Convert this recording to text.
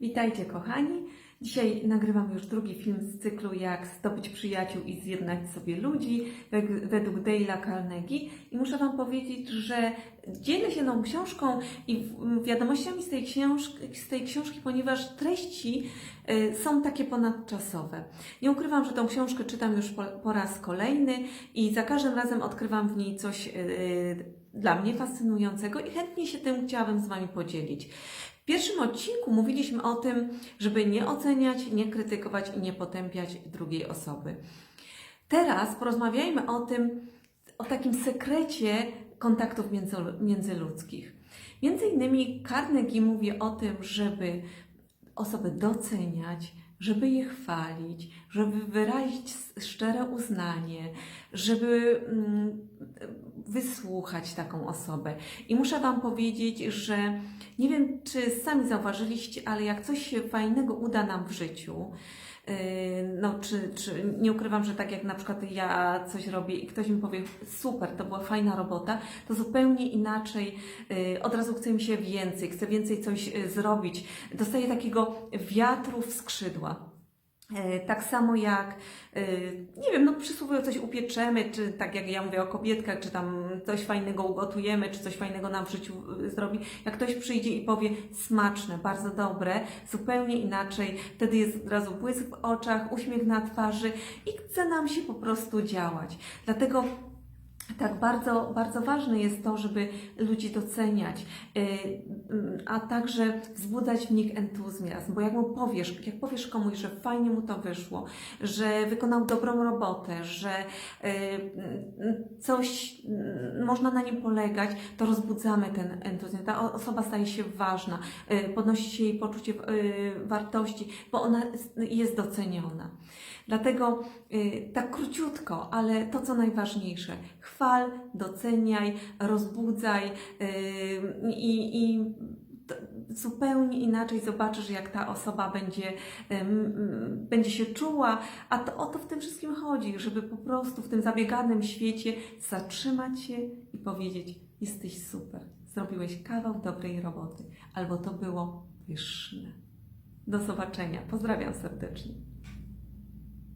Witajcie kochani. Dzisiaj nagrywam już drugi film z cyklu Jak zdobyć przyjaciół i zjednać sobie ludzi wed- według Dale'a Carnegie i muszę Wam powiedzieć, że dzielę się tą książką i wiadomościami z tej książki, z tej książki ponieważ treści y, są takie ponadczasowe. Nie ukrywam, że tą książkę czytam już po, po raz kolejny i za każdym razem odkrywam w niej coś y, dla mnie fascynującego i chętnie się tym chciałabym z Wami podzielić. W pierwszym odcinku mówiliśmy o tym, żeby nie oceniać, nie krytykować i nie potępiać drugiej osoby. Teraz porozmawiajmy o tym, o takim sekrecie kontaktów między, międzyludzkich. Między innymi Carnegie mówi o tym, żeby osoby doceniać, żeby je chwalić, żeby wyrazić szczere uznanie, żeby mm, wysłuchać taką osobę. I muszę Wam powiedzieć, że nie wiem, czy sami zauważyliście, ale jak coś się fajnego uda nam w życiu, yy, no, czy, czy nie ukrywam, że tak jak na przykład ja coś robię i ktoś mi powie, super, to była fajna robota, to zupełnie inaczej yy, od razu chce mi się więcej, chcę więcej coś yy, zrobić. Dostaję takiego wiatru w skrzydła. E, Tak samo jak, e, nie wiem, no przysłowiowo coś upieczemy, czy tak jak ja mówię o kobietkach, czy tam coś fajnego ugotujemy, czy coś fajnego nam w życiu e, zrobi. Jak ktoś przyjdzie i powie smaczne, bardzo dobre, zupełnie inaczej, wtedy jest od razu błysk w oczach, uśmiech na twarzy i chce nam się po prostu działać. Dlatego tak, bardzo, bardzo ważne jest to, żeby ludzi doceniać, yy, yy, a także wzbudzać w nich entuzjazm, bo jak mu powiesz, jak powiesz komuś, że fajnie mu to wyszło, że wykonał dobrą robotę, że yy, yy, coś yy, można na nim polegać, to rozbudzamy ten entuzjazm. Ta osoba staje się ważna, yy, podnosi się jej poczucie wartości, bo ona jest doceniona. Dlatego y, tak króciutko, ale to co najważniejsze, chwal, doceniaj, rozbudzaj i, i zupełnie inaczej zobaczysz, jak ta osoba będzie, będzie się czuła, a to o to w tym wszystkim chodzi, żeby po prostu w tym zabieganym świecie zatrzymać się i powiedzieć: Jesteś super, zrobiłeś kawał dobrej roboty, albo to było pyszne. Do zobaczenia, pozdrawiam serdecznie.